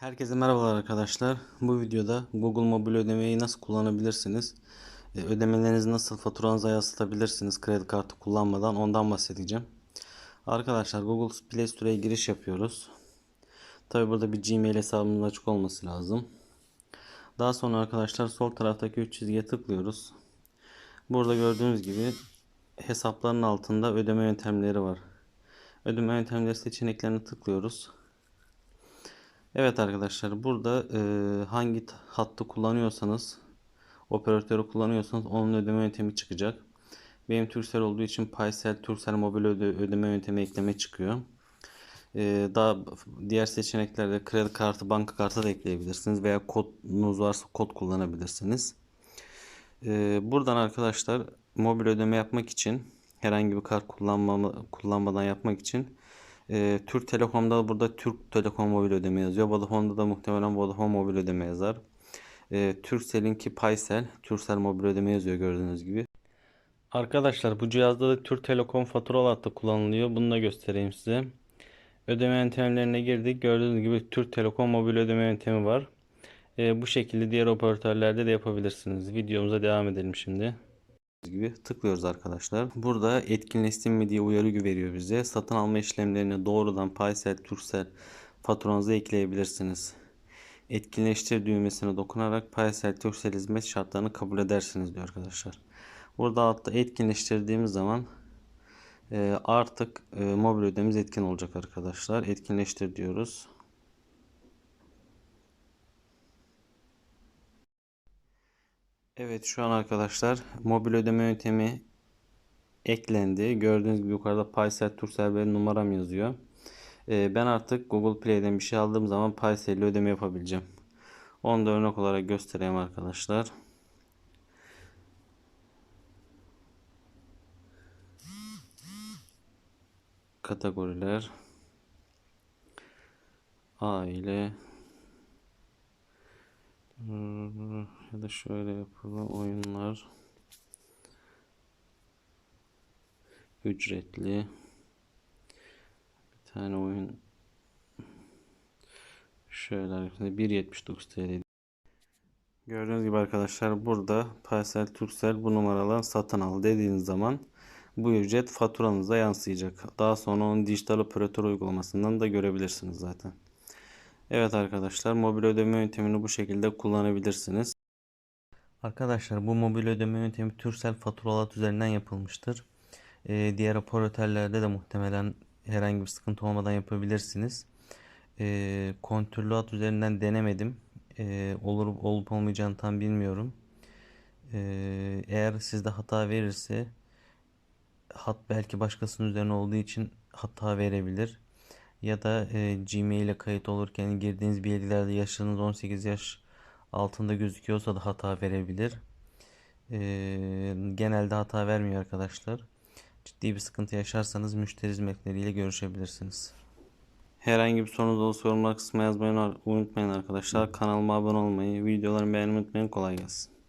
Herkese merhabalar arkadaşlar. Bu videoda Google Mobil ödemeyi nasıl kullanabilirsiniz? e, Ödemelerinizi nasıl faturanıza yansıtabilirsiniz kredi kartı kullanmadan ondan bahsedeceğim. Arkadaşlar Google Play Store'ya giriş yapıyoruz. Tabi burada bir Gmail hesabımız açık olması lazım. Daha sonra arkadaşlar sol taraftaki 3 çizgiye tıklıyoruz. Burada gördüğünüz gibi hesapların altında ödeme yöntemleri var. Ödeme yöntemleri seçeneklerini tıklıyoruz. Evet arkadaşlar burada e, hangi hattı kullanıyorsanız operatörü kullanıyorsanız onun ödeme yöntemi çıkacak. Benim Turkcell olduğu için Paysel, Turkcell mobil öde, ödeme yöntemi ekleme çıkıyor. E, daha diğer seçeneklerde kredi kartı, banka kartı da ekleyebilirsiniz veya kodunuz varsa kod kullanabilirsiniz. E, buradan arkadaşlar mobil ödeme yapmak için herhangi bir kart kullanmama, kullanmadan yapmak için e, Türk Telekom'da burada Türk Telekom mobil ödeme yazıyor. Vodafone'da da muhtemelen Vodafone mobil ödeme yazar. E, Turkcell'inki Paysel, Turkcell mobil ödeme yazıyor gördüğünüz gibi. Arkadaşlar bu cihazda da Türk Telekom faturalı hattı kullanılıyor. Bunu da göstereyim size. Ödeme yöntemlerine girdik. Gördüğünüz gibi Türk Telekom mobil ödeme yöntemi var. E, bu şekilde diğer operatörlerde de yapabilirsiniz. Videomuza devam edelim şimdi gibi tıklıyoruz arkadaşlar. Burada etkinleşsin mi diye uyarı veriyor bize. Satın alma işlemlerini doğrudan Paysel, Turkcell faturanıza ekleyebilirsiniz. Etkinleştir düğmesine dokunarak Paysel, Turkcell hizmet şartlarını kabul edersiniz diyor arkadaşlar. Burada altta etkinleştirdiğimiz zaman e, artık e, mobil ödememiz etkin olacak arkadaşlar. Etkinleştir diyoruz. Evet şu an arkadaşlar mobil ödeme yöntemi eklendi. Gördüğünüz gibi yukarıda Paysel Turkcell benim numaram yazıyor. Ee, ben artık Google Play'den bir şey aldığım zaman Paysel ile ödeme yapabileceğim. Onu da örnek olarak göstereyim arkadaşlar. Kategoriler aile ya şöyle yapalım oyunlar ücretli bir tane oyun şöyle arkadaşlar 1.79 TL Gördüğünüz gibi arkadaşlar burada Paysel Turkcell bu numaradan satın al dediğiniz zaman bu ücret faturanıza yansıyacak. Daha sonra onun dijital operatör uygulamasından da görebilirsiniz zaten. Evet arkadaşlar mobil ödeme yöntemini bu şekilde kullanabilirsiniz. Arkadaşlar bu mobil ödeme yöntemi Turkcell faturalat üzerinden yapılmıştır. Ee, diğer operatörlerde de muhtemelen herhangi bir sıkıntı olmadan yapabilirsiniz. Ee, kontürlü hat üzerinden denemedim. Ee, olur olup olmayacağını tam bilmiyorum. Ee, eğer sizde hata verirse hat belki başkasının üzerine olduğu için hata verebilir. Ya da e, Gmail ile kayıt olurken girdiğiniz bilgilerde yaşınız 18 yaş altında gözüküyorsa da hata verebilir. E, genelde hata vermiyor arkadaşlar. Ciddi bir sıkıntı yaşarsanız müşteri hizmetleriyle görüşebilirsiniz. Herhangi bir sorunuz olursa yorumlar kısmına yazmayı unutmayın arkadaşlar. Kanalıma abone olmayı, videolarımı beğenmeyi unutmayın. Kolay gelsin.